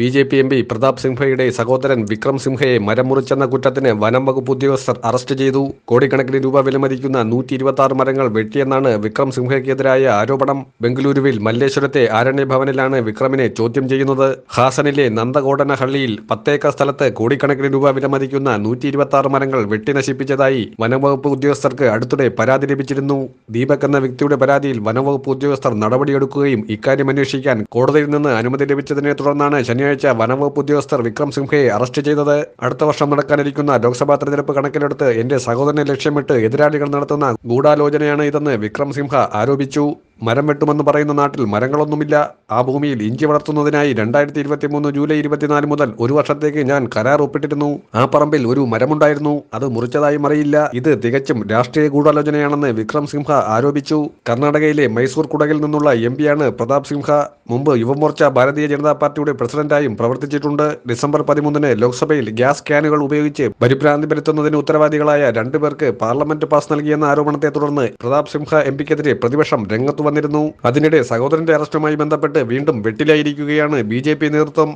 B J P M P Pratap സിംഹയുടെ സഹോദരൻ വിക്രം സിംഹയെ മരം മുറിച്ചെന്ന കുറ്റത്തിന് വനം വകുപ്പ് ഉദ്യോഗസ്ഥർ അറസ്റ്റ് ചെയ്തു. കോടിക്കണക്കിന് രൂപ വിലമതിക്കുന്ന നൂറ്റി ഇരുപത്തി മരങ്ങൾ വെട്ടിയെന്നാണ് വിക്രം സിംഹയ്ക്കെതിരായ ആരോപണം. ബംഗളൂരുവിൽ മല്ലേശ്വരത്തെ ആരണ്യഭവനിലാണ് വിക്രമിനെ ചോദ്യം ചെയ്യുന്നത്. ഹാസനിലെ നന്ദകോടനഹള്ളിയിൽ പത്തേക്കർ സ്ഥലത്ത് കോടിക്കണക്കിന് രൂപ വിലമതിക്കുന്ന നൂറ്റി ഇരുപത്തി മരങ്ങൾ വെട്ടി നശിപ്പിച്ചതായി വനംവകുപ്പ് ഉദ്യോഗസ്ഥർക്ക് അടുത്തിടെ പരാതി ലഭിച്ചിരുന്നു. ദീപക് എന്ന വ്യക്തിയുടെ പരാതിയിൽ വനംവകുപ്പ് ഉദ്യോഗസ്ഥർ നടപടിയെടുക്കുകയും ഇക്കാര്യം അന്വേഷിക്കാൻ കോടതിയിൽ നിന്ന് അനുമതി ലഭിച്ചതിനെ തുടർന്നാണ് ശനിയാഴ്ച വനംവകുപ്പ് ഉദ്യോഗസ്ഥർ വിക്രം സിംഹയെ അറസ്റ്റ് ചെയ്തത്. അടുത്ത വർഷം നടക്കാനിരിക്കുന്ന ലോക്സഭാ തെരഞ്ഞെടുപ്പ് കണക്കിലെടുത്ത് എന്റെ സഹോദരനെ ലക്ഷ്യമിട്ട് എതിരാളികൾ നടത്തുന്ന ഗൂഢാലോചനയാണ് ഇതെന്ന് വിക്രം സിംഹ ആരോപിച്ചു. മരം വെട്ടുമെന്ന് പറയുന്ന നാട്ടിൽ മരങ്ങളൊന്നുമില്ല. ആ ഭൂമിയിൽ ഇഞ്ചി വളർത്തുന്നതിനായി രണ്ടായിരത്തി ഇരുപത്തി മൂന്ന് ജൂലൈ ഇരുപത്തിനാല് മുതൽ ഒരു വർഷത്തേക്ക് ഞാൻ കരാർ ഒപ്പിട്ടിരുന്നു. ആ പറമ്പിൽ ഒരു മരമുണ്ടായിരുന്നു. അത് മുറിച്ചതായും അറിയില്ല ഇത് തികച്ചും രാഷ്ട്രീയ ഗൂഢാലോചനയാണെന്ന് വിക്രം സിംഹ ആരോപിച്ചു. കർണാടകയിലെ മൈസൂർ കുടകിൽ നിന്നുള്ള എം പിയാണ് പ്രതാപ് സിംഹ. മുമ്പ് യുവമോർച്ച ഭാരതീയ ജനതാ പാർട്ടിയുടെ പ്രസിഡന്റായും പ്രവർത്തിച്ചിട്ടുണ്ട്. ഡിസംബർ പതിമൂന്നിന് ലോക്സഭയിൽ ഗ്യാസ് ക്യാനുകൾ ഉപയോഗിച്ച് പരിഭ്രാന്തി പരത്തുന്നതിന് ഉത്തരവാദികളായ രണ്ടുപേർക്ക് പാർലമെന്റ് പാസ് നൽകിയെന്ന ആരോപണത്തെ തുടർന്ന് പ്രതാപ് സിംഹ എം പിക്കെതിരെ പ്രതിപക്ഷം രംഗത്തു വന്നിരുന്നു. അതിനിടെ സഹോദരന്റെ അറസ്റ്റുമായി ബന്ധപ്പെട്ട് വീണ്ടും വെട്ടിലായിരിക്കുകയാണ് ബി നേതൃത്വം.